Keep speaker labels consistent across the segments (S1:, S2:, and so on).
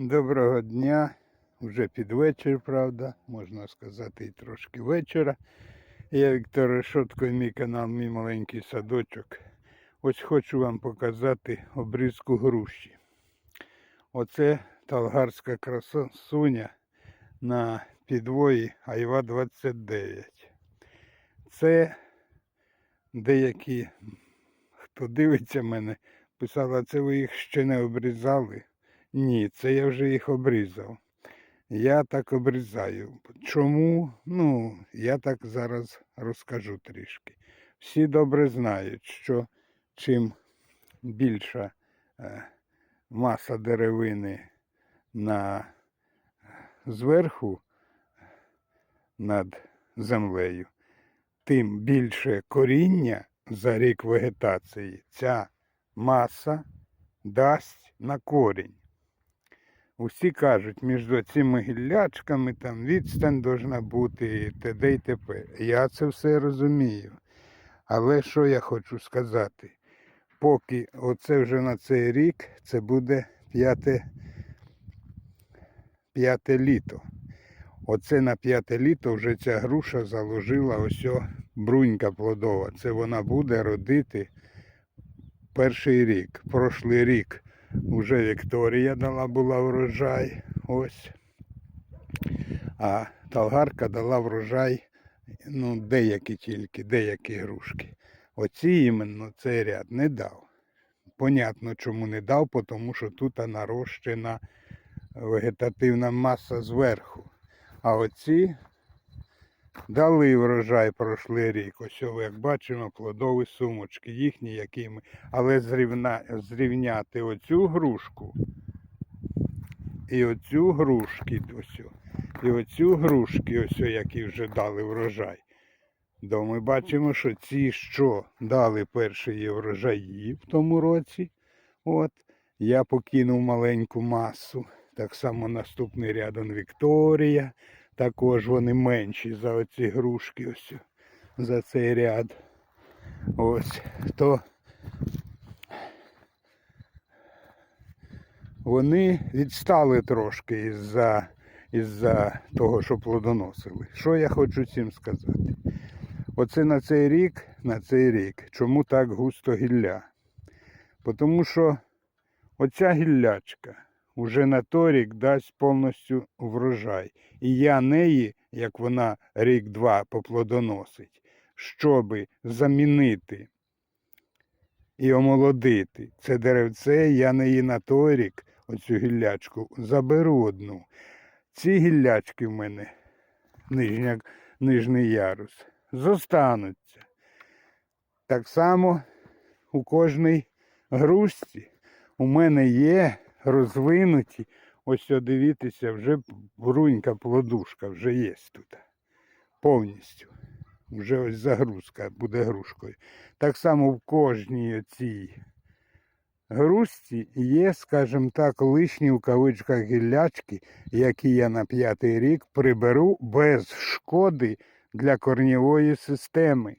S1: Доброго дня. Вже під вечір, правда, можна сказати, і трошки вечора. Я Віктор Решотко і мій канал Мій маленький садочок. Ось хочу вам показати обрізку груші. Оце талгарська красуня на підвої Айва 29. Це деякі, хто дивиться мене, писали, це ви їх ще не обрізали. Ні, це я вже їх обрізав. Я так обрізаю. Чому? Ну, я так зараз розкажу трішки. Всі добре знають, що чим більша е, маса деревини на зверху над землею, тим більше коріння за рік вегетації ця маса дасть на корінь. Усі кажуть, між цими гіллячками там відстань должна бути і т.д. і т.п. Я це все розумію. Але що я хочу сказати? Поки оце вже на цей рік, це буде п'яте, п'яте літо. Оце на п'яте літо вже ця груша заложила ось брунька плодова. Це вона буде родити перший рік. Прошлий рік Уже Вікторія дала була врожай. Ось. А Талгарка дала врожай, ну, деякі тільки, деякі грушки. Оці іменно цей ряд не дав. Понятно, чому не дав, тому що тут нарощена вегетативна маса зверху. А оці дали врожай прошлий рік. Ось, як бачимо, плодові сумочки їхні, які. Але зрівна... зрівняти оцю грушку і оцю грушки, ось, і оцю грушки, ось, які вже дали врожай. То ми бачимо, що ці, що дали перші врожаї в тому році, от, я покинув маленьку масу. Так само наступний рядом Вікторія. Також вони менші за оці грушки ось за цей ряд. Ось то вони відстали трошки із-за із-за того, що плодоносили. Що я хочу цим сказати? Оце на цей рік, на цей рік. Чому так густо гілля? Тому що оця гіллячка уже на той рік дасть повністю врожай. І я неї, як вона рік-два поплодоносить, щоби замінити і омолодити це деревце, я неї на той рік, оцю гіллячку, заберу одну. Ці гіллячки в мене, нижня, нижній ярус, зостануться. Так само у кожній грушці у мене є розвинуті. Ось дивіться, вже брунька плодушка вже є тут. Повністю. Вже ось загрузка буде грушкою. Так само в кожній цій грушці є, скажімо так, лишні в кавичках гіллячки, які я на п'ятий рік приберу без шкоди для корнєвої системи.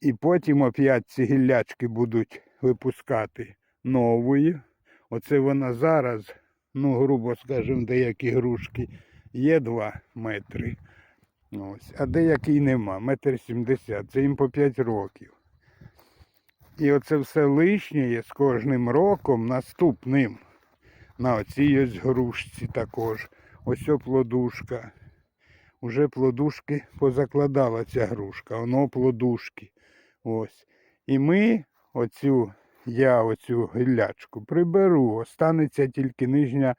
S1: І потім опять ці гіллячки будуть випускати нової. Оце вона зараз, ну, грубо скажемо, деякі грушки є 2 метри. Ось, а деякий нема, метр сімдесят. Це їм по 5 років. І оце все лишнє з кожним роком наступним. На оцій ось грушці також. Ось плодушка. Уже плодушки позакладала ця грушка. Воно плодушки. Ось. І ми оцю я оцю гіллячку приберу, останеться тільки нижня,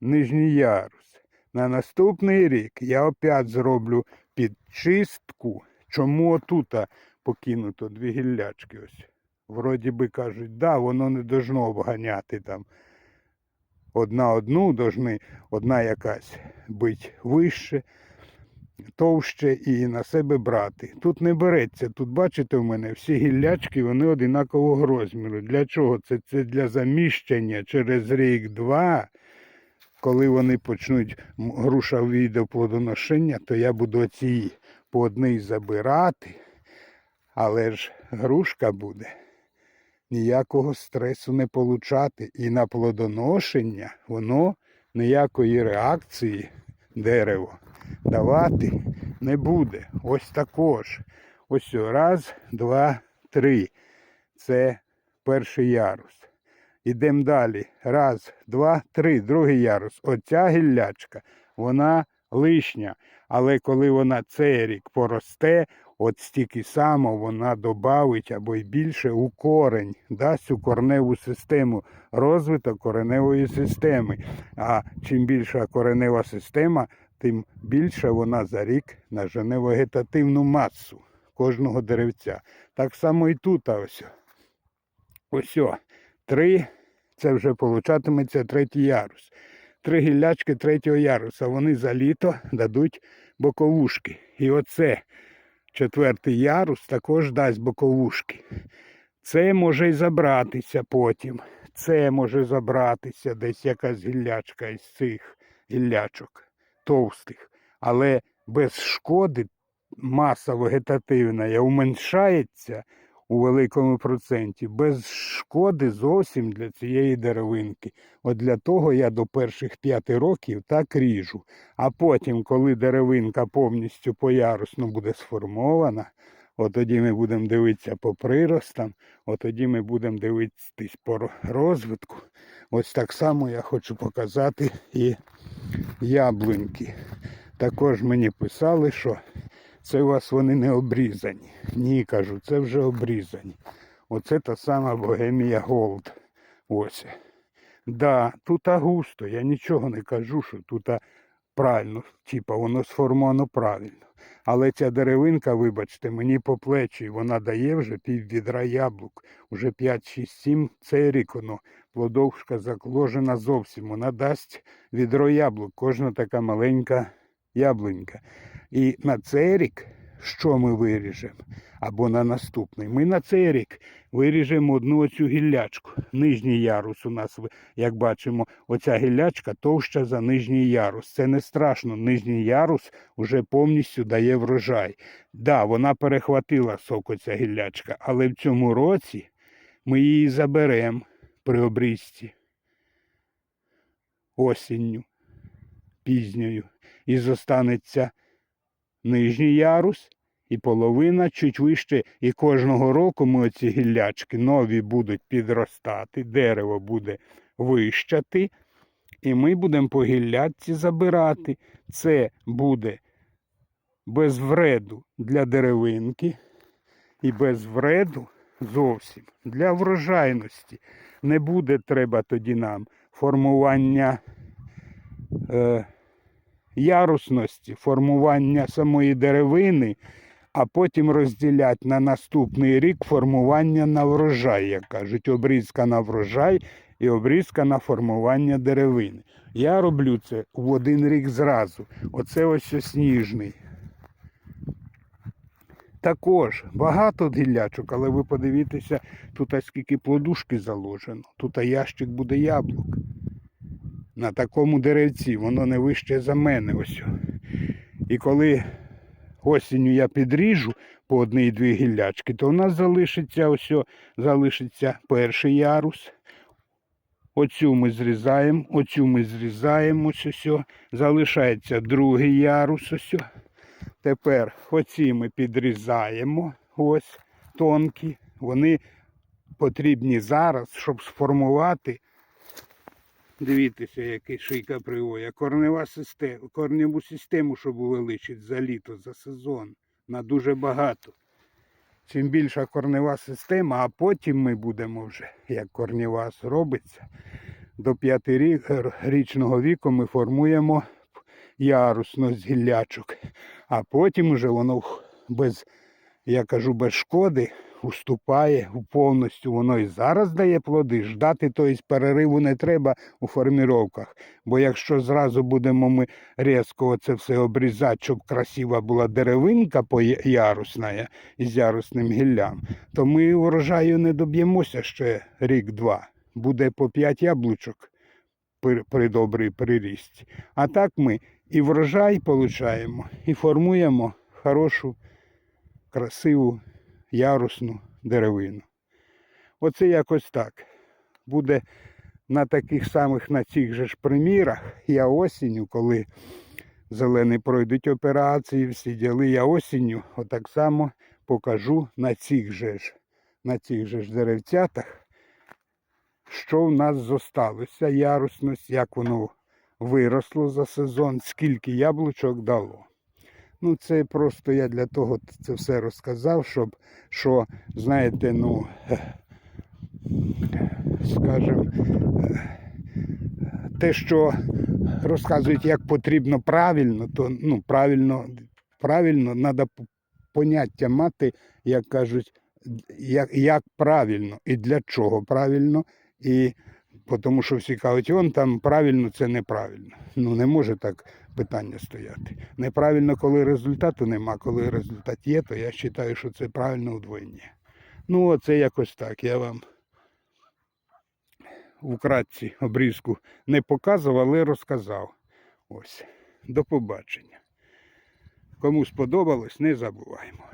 S1: нижній ярус. На наступний рік я опять зроблю підчистку. Чому отута покинуто дві гіллячки ось. Вроді би кажуть, да, воно не должно обганяти там. Одна одну должны, одна якась бути вище, товще і на себе брати. Тут не береться. Тут, бачите, в мене всі гіллячки, вони одинакового розміру. Для чого? Це, це для заміщення через рік-два. Коли вони почнуть м, груша війде плодоношення, то я буду ці по одній забирати. Але ж грушка буде ніякого стресу не получати. І на плодоношення воно ніякої реакції дерево давати не буде. Ось також. Ось раз, два, три. Це перший ярус. Ідемо далі. Раз, два, три. Другий ярус. Оця гіллячка, вона лишня. Але коли вона цей рік поросте, от стільки само вона добавить або й більше у корень, дасть у корневу систему, розвиток кореневої системи. А чим більша коренева система, тим більше вона за рік нажене вегетативну масу кожного деревця. Так само і тут ось. Ось. Три, це вже получатиметься третій ярус. Три гіллячки третього яруса. Вони за літо дадуть боковушки. І оце четвертий ярус також дасть боковушки. Це може й забратися потім. Це може забратися десь якась гіллячка із цих гіллячок товстих. Але без шкоди маса вегетативна уменшається у великому проценті, без шкоди зовсім для цієї деревинки. От для того я до перших п'яти років так ріжу. А потім, коли деревинка повністю поярусно буде сформована, от тоді ми будемо дивитися по приростам, от тоді ми будемо дивитись по розвитку. Ось так само я хочу показати і яблуньки. Також мені писали, що це у вас вони не обрізані. Ні, кажу, це вже обрізані. Оце та сама Богемія Голд. Ось. Да, тут густо, я нічого не кажу, що тут правильно, типа воно сформовано правильно. Але ця деревинка, вибачте, мені по плечі, вона дає вже пів відра яблук. Уже 5, 6, 7 цей рік воно. Плодовшка закложена зовсім. Вона дасть відро яблук. Кожна така маленька яблунька. І на цей рік, що ми виріжемо? Або на наступний. Ми на цей рік виріжемо одну оцю гіллячку. Нижній ярус у нас, як бачимо, оця гіллячка товща за нижній ярус. Це не страшно. Нижній ярус вже повністю дає врожай. Да, вона перехватила сок оця гіллячка, але в цьому році ми її заберемо при обрізці осінню, пізньою. І зостанеться нижній ярус і половина чуть вище. І кожного року ми оці гіллячки нові будуть підростати, дерево буде вищати. І ми будемо по гіллячці забирати. Це буде без вреду для деревинки і без вреду зовсім для врожайності. Не буде треба тоді нам формування. Е, ярусності, формування самої деревини, а потім розділяти на наступний рік формування на врожай, як кажуть, обрізка на врожай і обрізка на формування деревини. Я роблю це в один рік зразу. Оце ось сніжний. Також багато гіллячок, але ви подивіться, тут скільки плодушки заложено. Тут ящик буде яблук на такому деревці, воно не вище за мене. ось. І коли осінню я підріжу по одній-дві гіллячки, то у нас залишиться ось, залишиться перший ярус. Оцю ми зрізаємо, оцю ми зрізаємо, ось, ось, залишається другий ярус. ось. Тепер оці ми підрізаємо, ось тонкі. Вони потрібні зараз, щоб сформувати Дивіться, який шийка привоя. Корнева система, корневу систему, щоб увеличити за літо, за сезон. На дуже багато. Чим більша корнева система, а потім ми будемо вже, як корнева робиться, до п'ятирічного віку ми формуємо ярусно з гіллячок. А потім вже воно без, я кажу, без шкоди уступає повністю, воно і зараз дає плоди. Ждати тобто, перериву не треба у форміровках. Бо якщо зразу будемо ми різко це все обрізати, щоб красива була деревинка ярусна із ярусним гіллям, то ми урожаю не доб'ємося ще рік-два. Буде по 5 яблучок при, добрій прирісті. А так ми і врожай получаємо, і формуємо хорошу, красиву ярусну деревину. Оце якось так. Буде на таких самих на цих же ж примірах. Я осінню, коли зелені пройдуть операції, всі діли, я осінню отак само покажу на цих же ж, на цих же ж деревцятах, що в нас зосталося, ярусність, як воно виросло за сезон, скільки яблучок дало. Ну, це просто я для того це все розказав, щоб, що, знаєте, ну, скажімо, те, що розказують, як потрібно правильно, то ну, правильно, правильно треба поняття мати, як кажуть, як, як правильно і для чого правильно. І тому що всі кажуть, он там правильно, це неправильно. Ну не може так питання стояти. Неправильно, коли результату нема, коли результат є, то я вважаю, що це правильно удвоєння. Ну, оце якось так. Я вам вкратці обрізку не показував, але розказав. Ось. До побачення. Кому сподобалось, не забуваємо.